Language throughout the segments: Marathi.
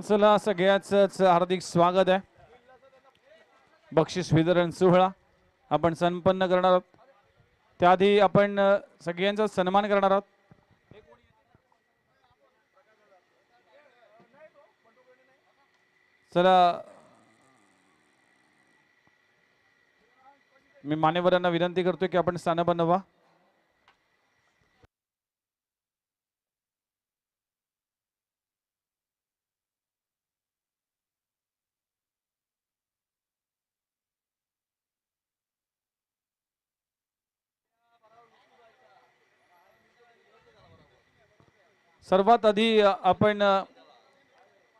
चला सगळ्याच हार्दिक स्वागत आहे. बक्षीस वितरण सोहळा आपण संपन्न करणार आहोत. त्याआधी आपण सगळ्यांचा सन्मान करणार आहोत. चला मी मान्यवरांना विनंती करतोय की आपण स्थान बनवा सर्वात आधी आपण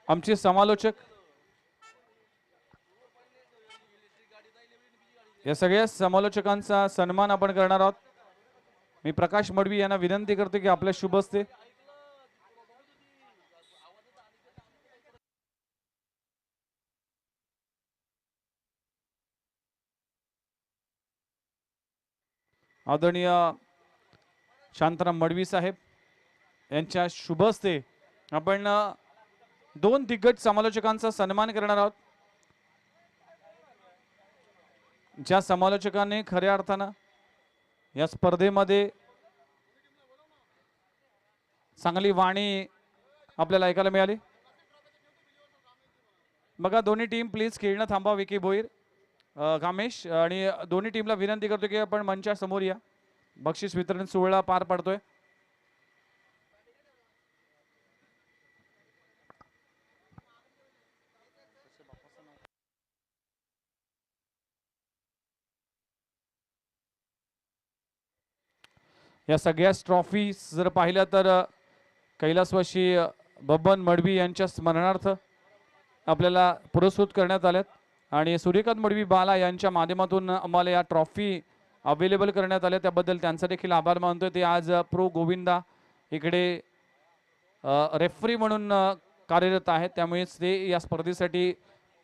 आमचे समालोचक या सगळ्या समालोचकांचा सन्मान आपण करणार आहोत. मी प्रकाश मडवी यांना विनंती करतो की आपल्या शुभ असते आदरणीय शांताराम मडवी साहेब यांच्या शुभ हस्ते आपण दोन दिग्गज समालोचकांचा सन्मान करणार आहोत. ज्या समालोचकांनी खऱ्या अर्थानं या स्पर्धेमध्ये चांगली वाणी आपल्याला ऐकायला मिळाली. बघा दोन्ही टीम प्लीज खेळणं थांबा विकी भोईर कामेश आणि दोन्ही टीमला विनंती करतो की आपण मंचा समोर या. बक्षीस वितरण सोहळा पार पडतोय. या सगळ्याच ट्रॉफी जर पाहिल्या तर कैलासवाशी बब्बन बबन मडवी यांच्या स्मरणार्थ आपल्याला पुरस्कृत करण्यात आल्यात आणि सूर्यकांत मडवी बाला यांच्या माध्यमातून आम्हाला या ट्रॉफी अवेलेबल करण्यात आल्या. त्याबद्दल त्यांचा देखील आभार मानतोय. ते आज प्रो गोविंदा इकडे रेफरी म्हणून कार्यरत आहेत. त्यामुळेच ते या स्पर्धेसाठी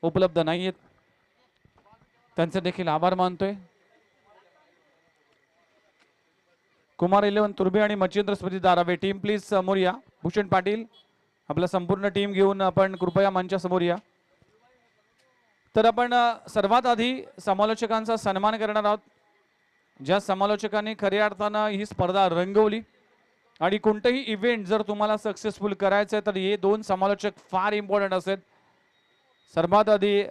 उपलब्ध नाही आहेत त्यांचा देखील आभार मानतोय. कुमार इलेवन तुर्बे आणि मच्छिंद्र स्मृती दारावे टीम प्लीज समोर या. भूषण पाटील आपला संपूर्ण टीम घेऊन आपण कृपया मंचासमोर या. तर आपण सर्वात आधी समालोचकांचा सन्मान करणार आहोत. ज्या समालोचकांनी खऱ्या अर्थानं ही स्पर्धा रंगवली आणि कोणतंही इव्हेंट जर तुम्हाला सक्सेसफुल करायचं आहे तर हे दोन समालोचक फार इम्पॉर्टंट असेल. सर्वात आधी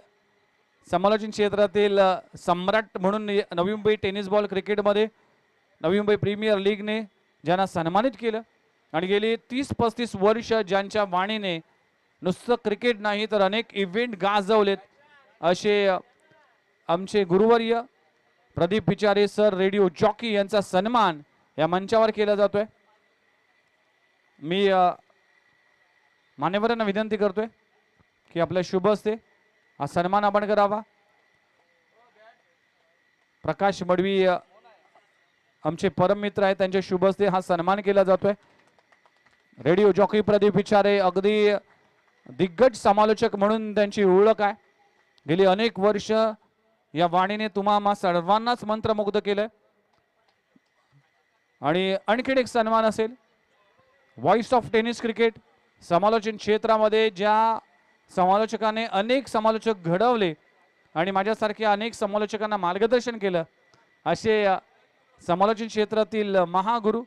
समालोचन क्षेत्रातील सम्राट म्हणून नवी मुंबई टेनिस बॉल क्रिकेटमध्ये नवी मुंबई प्रीमियर लीगने ज्यांना सन्मानित केलं आणि गेली तीस पस्तीस वर्ष ज्यांच्या वाणीने नुसतं क्रिकेट नाही तर अनेक इव्हेंट गाजवलेत असे आमचे गुरुवर्य Pradeep Pichare sir radio jockey यांचा सन्मान या मंचावर केला जातोय. मी मान्यवरांना विनंती करतोय की आपल्या शुभ असते हा सन्मान आपण करावा. प्रकाश मडवी आमचे परममित्र आहेत त्यांच्या शुभ हस्ते हा सन्मान केला जातोय. रेडिओ जॉकी प्रदीप विचारे अगदी दिग्गज समालोचक म्हणून त्यांची ओळख आहे. गेली अनेक वर्ष या वाणीने तुम्हा सर्वांनाच मंत्रमुग्ध केलंय. आणि आणखीन एक सन्मान असेल व्हॉइस ऑफ टेनिस क्रिकेट समालोचन क्षेत्रामध्ये ज्या समालोचकाने अनेक समालोचक घडवले आणि माझ्यासारख्या अनेक समालोचकांना मार्गदर्शन केलं असे समालोचन क्षेत्रातील महागुरु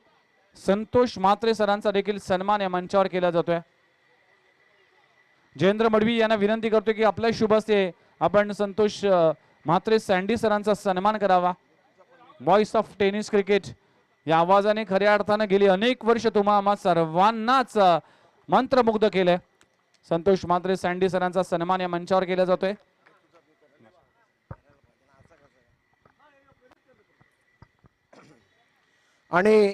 संतोष म्हात्रे सरांचा देखील सन्मान या मंचावर केला जातोय. जयेंद्र मडवी यांना विनंती करतो की आपल्या शुभ असते आपण संतोष म्हात्रे सँडी सरांचा सन्मान करावा. व्हॉइस ऑफ टेनिस क्रिकेट या आवाजाने खऱ्या अर्थानं गेली अनेक वर्ष तुम्हा आम्हा सर्वांनाच मंत्रमुग्ध केलंय. संतोष म्हात्रे सँडी सरांचा सन्मान या मंचावर केला जातोय. आणि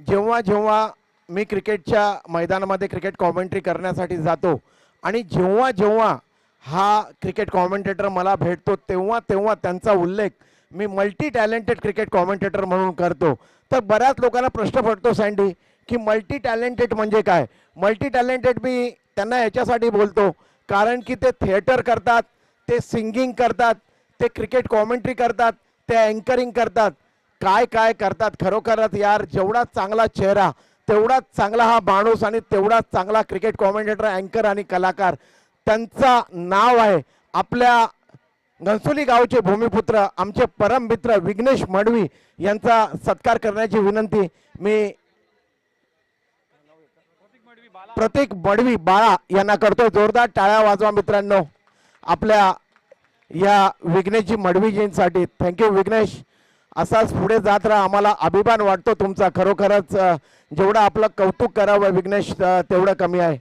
जेव्हा जेव्हा मी क्रिकेटच्या मैदानामध्ये क्रिकेट कॉमेंट्री करण्यासाठी जातो आणि जेव्हा जेव्हा हा क्रिकेट कॉमेंटेटर मला भेटतो तेव्हा तेव्हा त्यांचा उल्लेख मी मल्टी टॅलेंटेड क्रिकेट कॉमेंटेटर म्हणून करतो. तर बऱ्याच लोकांना प्रश्न पडतो सँडी की मल्टी टॅलेंटेड म्हणजे काय? मल्टी टॅलेंटेड मी त्यांना याच्यासाठी बोलतो कारण की ते थिएटर करतात ते सिंगिंग करतात ते क्रिकेट कॉमेंट्री करतात ते अँकरिंग करतात. काय काय करतात खरोखरच यार जेवढा चांगला चेहरा तेवढाच चांगला हा माणूस आणि तेवढाच चांगला क्रिकेट कॉमेंटेटर अँकर आणि कलाकार त्यांचा नाव आहे आपल्या घनसोली गावचे भूमिपुत्र आमचे परम मित्र विघ्नेश मडवी यांचा सत्कार करण्याची विनंती. मी प्रतीक मडवी बाळा यांना करतो. जोरदार टाळ्या वाजवा मित्रांनो. आपल्या या विघ्नेशजी मडवीजींसाठी. थँक्यू विघ्नेश. असाच पुढे जात राहा. आम्हाला अभिमान वाटतो तुमचा. खरोखरच जेवढं आपलं कौतुक करावं विघ्नेश तेवढं कमी आहे.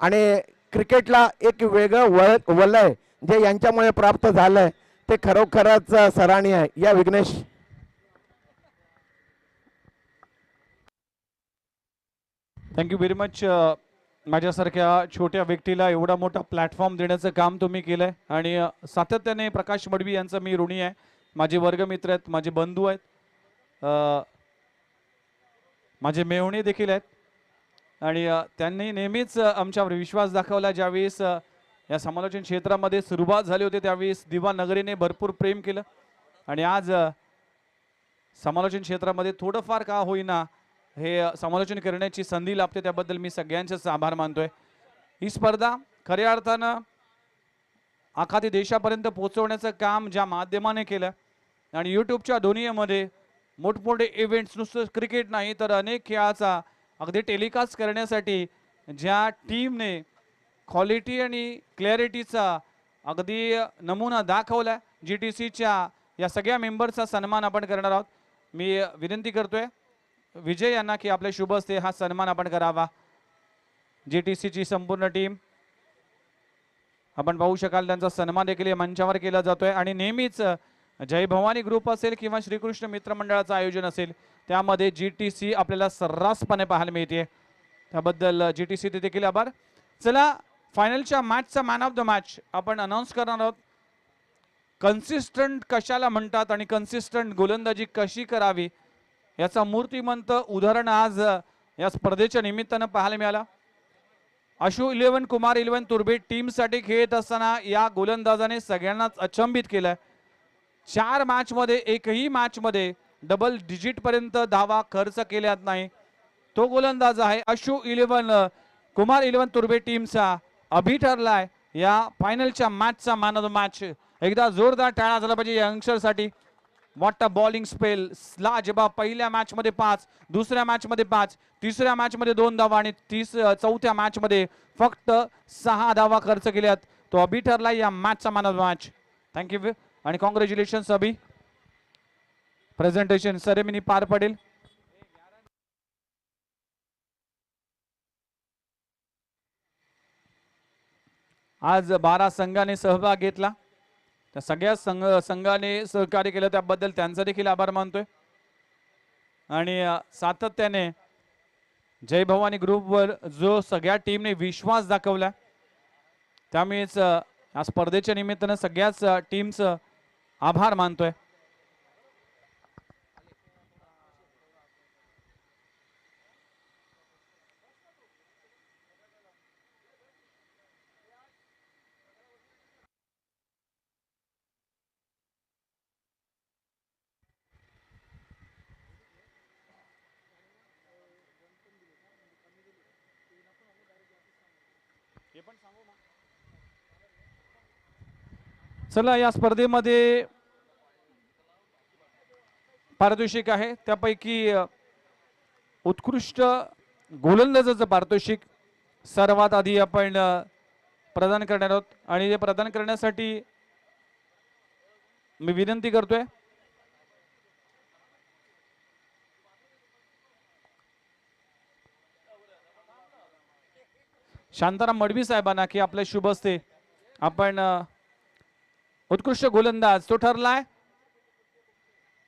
आणि क्रिकेटला एक वेगळं वळ वलय जे यांच्यामुळे प्राप्त झालंय ते खरोखरच सराहनीय आहे. या विघ्नेश. थँक्यू व्हेरी मच माझ्यासारख्या छोट्या व्यक्तीला एवढा मोठा प्लॅटफॉर्म देण्याचं काम तुम्ही केलं आहे आणि सातत्याने प्रकाश मडवी यांचं मी ऋणी आहे. माझे वर्गमित्र आहेत माझे बंधू आहेत माझे मेवणे देखील आहेत. आणि त्यांनी नेहमीच आमच्यावर विश्वास दाखवला ज्यावेळेस या समालोचन क्षेत्रामध्ये सुरुवात झाली होती त्यावेळेस दिवा नगरीने भरपूर प्रेम केलं. आणि आज समालोचन क्षेत्रामध्ये थोडंफार का होईना हे समालोचन करण्याची संधी लाभते त्याबद्दल मी सगळ्यांचेच आभार मानतोय. ही स्पर्धा खऱ्या अर्थानं आखाती देशापर्यंत पोहोचवण्याचं काम ज्या माध्यमाने केलं आणि यूट्यूबच्या दुनियेमध्ये मोठमोठे इव्हेंट्स नुसतं क्रिकेट नाही तर अनेक खेळाचा अगदी टेलिकास्ट करण्यासाठी ज्या टीमने क्वालिटी आणि क्लॅरिटीचा अगदी नमुना दाखवला जी टी सीच्या या सगळ्या मेंबर्सचा सन्मान आपण करणार आहोत. मी विनंती करतोय विजय यांना की आपले शुभ असते हा सन्मान आपण करावा. जी टी सीची संपूर्ण टीम आपण पाहू शकाल त्यांचा सन्मान देखील या मंचावर केला जातोय. आणि नेहमीच जय भवानी ग्रुप असेल किंवा श्रीकृष्ण मित्र मंडळाचं आयोजन असेल त्यामध्ये जी टी सी आपल्याला सर्रासपणे पाहायला मिळते. त्याबद्दल जी टी सी ते देखील आभार. चला फायनलच्या मॅचचा मॅन ऑफ द मॅच आपण अनाऊन्स करणार आहोत. कन्सिस्टंट कशाला म्हणतात आणि कन्सिस्टंट गोलंदाजी कशी करावी याचा मूर्तिमंत उदाहरण आज या स्पर्धेच्या निमित्तानं पाहायला मिळाला. अशू इलेव्हन कुमार इलेव्हन तुर्बे टीमसाठी खेळत असताना या गोलंदाजाने सगळ्यांनाच अचंबित केलं चार मॅचमध्ये एकही मॅचमध्ये डबल डिजिटपर्यंत धावा खर्च केल्यात नाही. तो गोलंदाज आहे अशू इलेव्हन कुमार इलेव्हन तुर्बे टीमचा अभि ठरलाय. या फायनलच्या मॅचचा मॅन ऑफ द मॅच एकदा जोरदार टाळा झाला पाहिजे यंगस्टरसाठी वॉट अ बॉलिंग स्पेल लाजबा पहिल्या मॅचमध्ये पाच दुसऱ्या मॅचमध्ये पाच तिसऱ्या मॅचमध्ये दोन धावा आणि तीस चौथ्या मॅचमध्ये फक्त सहा धावा खर्च केल्यात. तो अभि ठरला या मॅचचा man of match thank you आणि कॉंग्रॅच्युलेशन्स अभि. प्रेझेंटेशन सेरेमनी पार पडेल. आज बारा संघाने सहभाग घेतला. त्या सगळ्या संघ संघाने सहकार्य केलं त्याबद्दल त्यांचा देखील आभार मानतोय. आणि सातत्याने जय भवानी ग्रुपवर जो सगळ्या टीमने विश्वास दाखवला त्यामुळेच या स्पर्धेच्या निमित्तानं सगळ्याच टीमचं आभार मानतोय. चला या स्पर्धेमध्ये पारितोषिक आहे. त्यापैकी उत्कृष्ट गोलंदाजाचं पारितोषिक सर्वात आधी आपण प्रदान करणार आहोत. आणि ते प्रदान करण्यासाठी मी विनंती करतोय शांताराम मडवी साहेबांना की आपल्या शुभ असते आपण उत्कृष्ट गोलंदाज तो ठरलाय.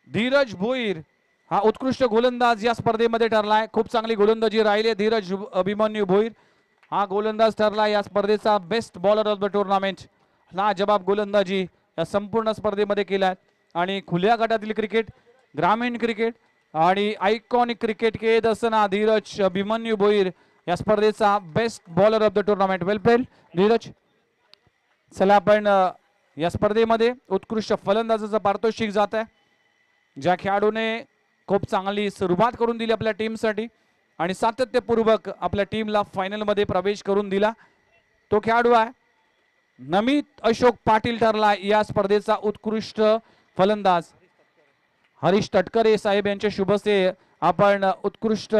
धीरज भोईर हा उत्कृष्ट गोलंदाज या स्पर्धेमध्ये ठरलाय. खूप चांगली गोलंदाजी राहिली धीरज अभिमन्यू भोईर. हा गोलंदाज ठरला या स्पर्धेचा best bowler of the tournament ना जबाब गोलंदाजी या संपूर्ण स्पर्धेमध्ये केलाय. आणि खुल्या गटातील क्रिकेट ग्रामीण क्रिकेट आणि आयकॉनिक क्रिकेट खेळत असताना धीरज अभिमन्यू भोईर या स्पर्धेचा best bowler of the tournament well played Dheeraj चला आपण या स्पर्धेमध्ये उत्कृष्ट फलंदाजाचं पारितोषिक जात आहे. ज्या खेळाडूने खूप चांगली सुरुवात करून दिली आपल्या टीमसाठी आणि सातत्यपूर्वक आपल्या टीमला फायनलमध्ये प्रवेश करून दिला तो खेळाडू आहे नमित अशोक पाटील ठरला या स्पर्धेचा उत्कृष्ट फलंदाज. हरीश तटकरे साहेब यांच्या शुभसे आपण उत्कृष्ट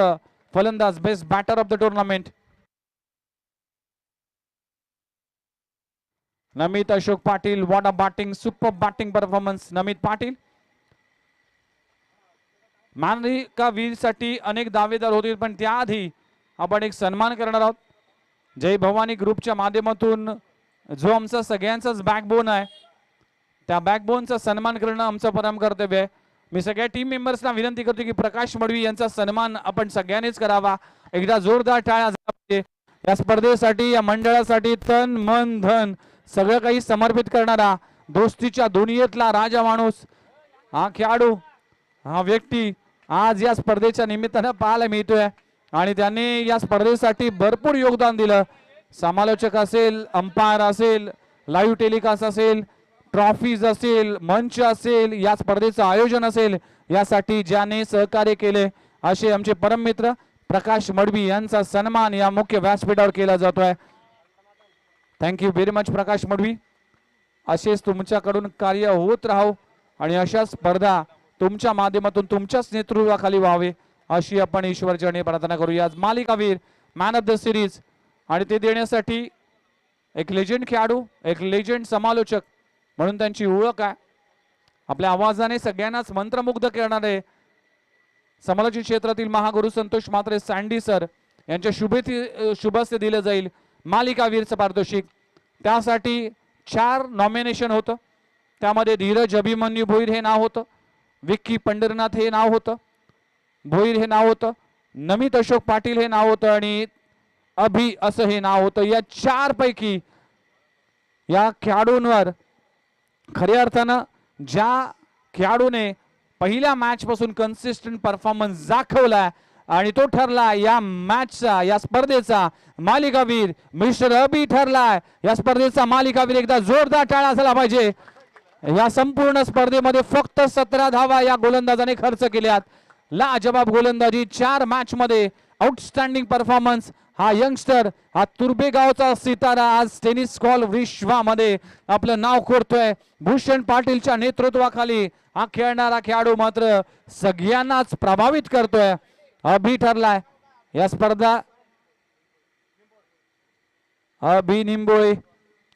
फलंदाज best batter of the tournament Namit Ashok Patil what a batting super batting performance Namit Patil. मानविका वीरसाठी अनेक दावेदार होते पण त्याआधी आपण एक सन्मान करणार आहोत. जय भवानी ग्रुपच्या माध्यमातून जो आमचा सगळ्यांचाच बॅकबोन आहे त्या बॅकबोनचा सन्मान करणं आमचं परम कर्तव्य आहे. मी सगळ्या टीम मेंबर्सना विनंती करतो की प्रकाश मडवी यांचा सन्मान आपण सगळ्यांनीच करावा. एकदा जोरदार टाळ्या पाहिजे. या स्पर्धेसाठी या मंडळासाठी तन मन धन सगळं काही समर्पित करणारा दोस्तीच्या दुनियेतला राजा माणूस हा खेळाडू हा व्यक्ती आज या स्पर्धेच्या निमित्तानं पाहायला मिळतोय. आणि त्यांनी या स्पर्धेसाठी भरपूर योगदान दिलं. समालोचक असेल अंपायर असेल लाईव्ह टेलिकास्ट असेल ट्रॉफीज असेल मंच असेल या स्पर्धेचं आयोजन असेल यासाठी ज्याने सहकार्य केले असे आमचे परम मित्र प्रकाश मडवी यांचा सन्मान या मुख्य व्यासपीठावर केला जातोय. Thank you very much Prakash Madvi. असेच तुमच्याकडून कार्य होत राहो आणि अशा स्पर्धा तुमच्या माध्यमातून तुमच्याच नेतृत्वाखाली व्हावे अशी आपण ईश्वरचरणी प्रार्थना करूया. आज मालिकावीर मॅन ऑफ द सिरीज आणि ते देण्यासाठी एक लेजंड खेळाडू एक लेजंड समालोचक म्हणून त्यांची ओळख आहे. आपल्या आवाजाने सगळ्यांनाच मंत्रमुग्ध करणारे समालोचन क्षेत्रातील महागुरु संतोष मात्रे सँडी सर यांच्या शुभेथी शुभस्ते दिलं जाईल. मालिकावीरचं पारितोषिक त्यासाठी चार नॉमिनेशन होतं. त्यामध्ये धीरज अभिमन्यू भोईर हे नाव होतं. विक्की पंढरनाथ हे नाव होतं. भोईर हे नाव होतं. नमित अशोक पाटील हे नाव होतं आणि अभि असं हे नाव होतं. या चारपैकी या खेळाडूंवर खऱ्या अर्थानं ज्या खेळाडूने पहिल्या मॅचपासून कन्सिस्टंट परफॉर्मन्स दाखवलाय आणि तो ठरला या मॅचचा या स्पर्धेचा मालिकावीर मिस्टर अबी ठरलाय. या स्पर्धेचा मालिकावीर एकदा जोरदार टाळा असायला पाहिजे. या संपूर्ण स्पर्धेमध्ये फक्त सतरा धावा या गोलंदाजाने खर्च केल्यात. लाजबाब गोलंदाजी चार मॅचमध्ये आउटस्टँडिंग परफॉर्मन्स हा यंगस्टर हा तुर्बेगावचा सितारा आज टेनिस कॉल विश्वामध्ये आपलं नाव कोरतोय. भूषण पाटीलच्या नेतृत्वाखाली हा खेळणारा खेळाडू मात्र सगळ्यांनाच प्रभावित करतोय. अभि ठरलाय. या स्पर्धा अभि निंबोळी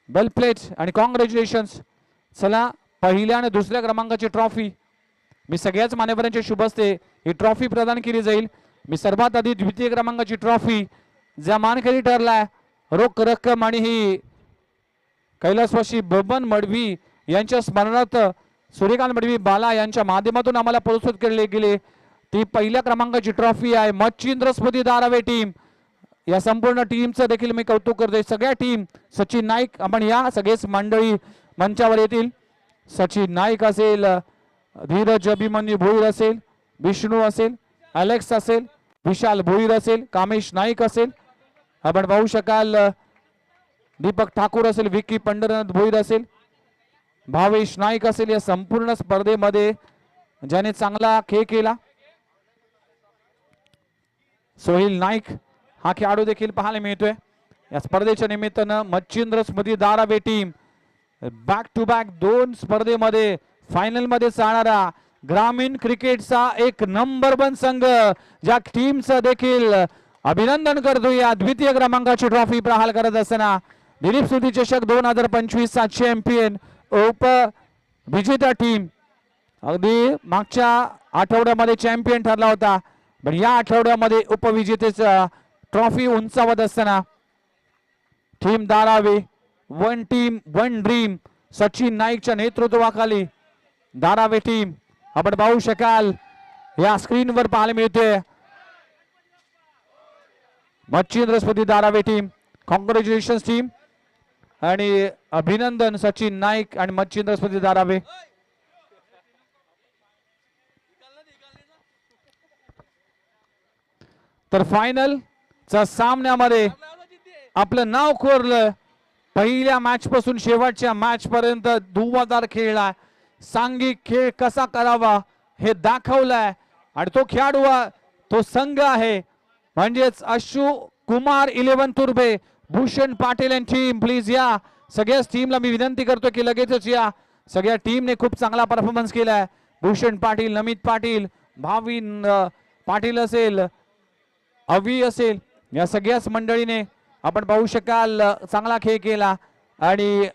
वेल प्लेट आणि कॉंग्रॅच्युलेशन्स चला पहिल्या आणि दुसऱ्या क्रमांकाची ट्रॉफी मी सगळ्याच मान्यवरांच्या असते ही ट्रॉफी प्रदान केली जाईल. मी सर्वात आधी द्वितीय क्रमांकाची ट्रॉफी ज्या मानकरी ठरलाय? रोख रक्कम आणि ही कैलासवाशी बबन मडवी यांच्या स्मरणार्थ सूर्यकांत मडवी बाला यांच्या माध्यमातून आम्हाला पुरस्कृत केले गेले. ती पहिल्या क्रमांकाची ट्रॉफी आहे. मच्छिंद्र स्मृती दारावे टीम या संपूर्ण टीमचं देखील मी कौतुक करतोय. सगळ्या टीम सचिन नाईक आपण या सगळेच मंडळी मंचावर येतील. सचिन नाईक असेल धीरज अभिमन्यू भोईर असेल विष्णू असेल अलेक्स असेल विशाल भोईर असेल कामेश नाईक असेल आपण पाहू शकाल दीपक ठाकूर असेल विकी पंढरनाथ भोईर असेल भावेश नाईक असेल या संपूर्ण स्पर्धेमध्ये ज्याने चांगला खेळ केला. सोहिल नाईक हा खेळाडू देखील पाहायला मिळतोय. या स्पर्धेच्या निमित्तानं Machhindra Smruti Darave team back to back दोन स्पर्धेमध्ये फायनलमध्ये चालणारा ग्रामीण क्रिकेटचा एक नंबर वन संघ ज्या टीमचं देखील अभिनंदन करतो या द्वितीय क्रमांकाची ट्रॉफी प्रहाल करत असताना. दिलीप सुधी चषक दोन हजार पंचवीस चा चॅम्पियन उप विजेता टीम अगदी मागच्या आठवड्यामध्ये चॅम्पियन ठरला होता. पण या आठवड्यामध्ये उपविजेतेचा ट्रॉफी उंचावत असताना team Darave one team one dream Sachin नाईकच्या नेतृत्वाखाली दारावे टीम आपण पाहू शकाल या स्क्रीनवर पाहायला मिळते. Machhindra Smruti Darave team congratulation team आणि अभिनंदन सचिन नाईक आणि मच्छिंद्र स्मृती दारावे तर फायनल च्या सामन्यामध्ये आपलं नाव कोरलं. पहिल्या मॅच पासून शेवटच्या मॅच पर्यंत धुवादार खेळला. सांघिक खेळ कसा करावा हे दाखवलाय. आणि तो खेळाडू तो संघ आहे. म्हणजेच Ashu Kumar eleven Turbe Bhushan Patil and team please या. सगळ्याच टीमला मी विनंती करतो की लगेचच या. सगळ्या टीमने खूप चांगला परफॉर्मन्स केलाय. भूषण पाटील नमित पाटील भाविन पाटील असेल अवी असेल या सगळ्याच मंडळीने आपण पाहू शकाल चांगला खेळ केला. आणि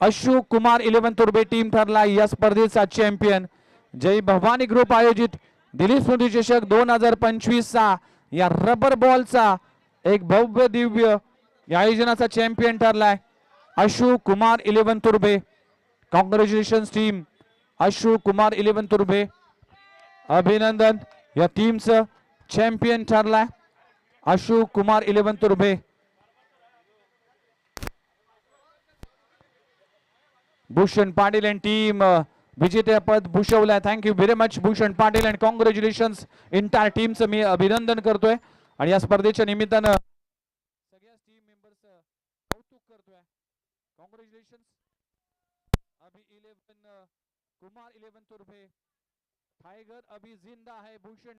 अशोक कुमार इलेव्हन तुर्बे टीम ठरला या स्पर्धेचा चॅम्पियन जय भवानी ग्रुप आयोजित. दिलीप स्मृती चषक दोन हजार पंचवीसचा या रबर बॉलचा एक भव्य दिव्य या आयोजनाचा champion ठरलाय Ashu Kumar eleven Turbe congratulation team Ashu Kumar eleven Turbe अभिनंदन या टीमचं champion ठरलाय Ashu Kumar eleven Turbe Bhushan Patil and team विजेतेपद भूषवलंय. Thank you very much Bhushan Patil and congratulation entire टीमचं मी अभिनंदन करतोय. आणि या स्पर्धेच्या निमित्तानं सगळ्याच टीम मेंबर्स कौतुक करतोय. Congratulation Abhi eleven Kumar eleven Turbhe tiger अभी जिंदा है भूषण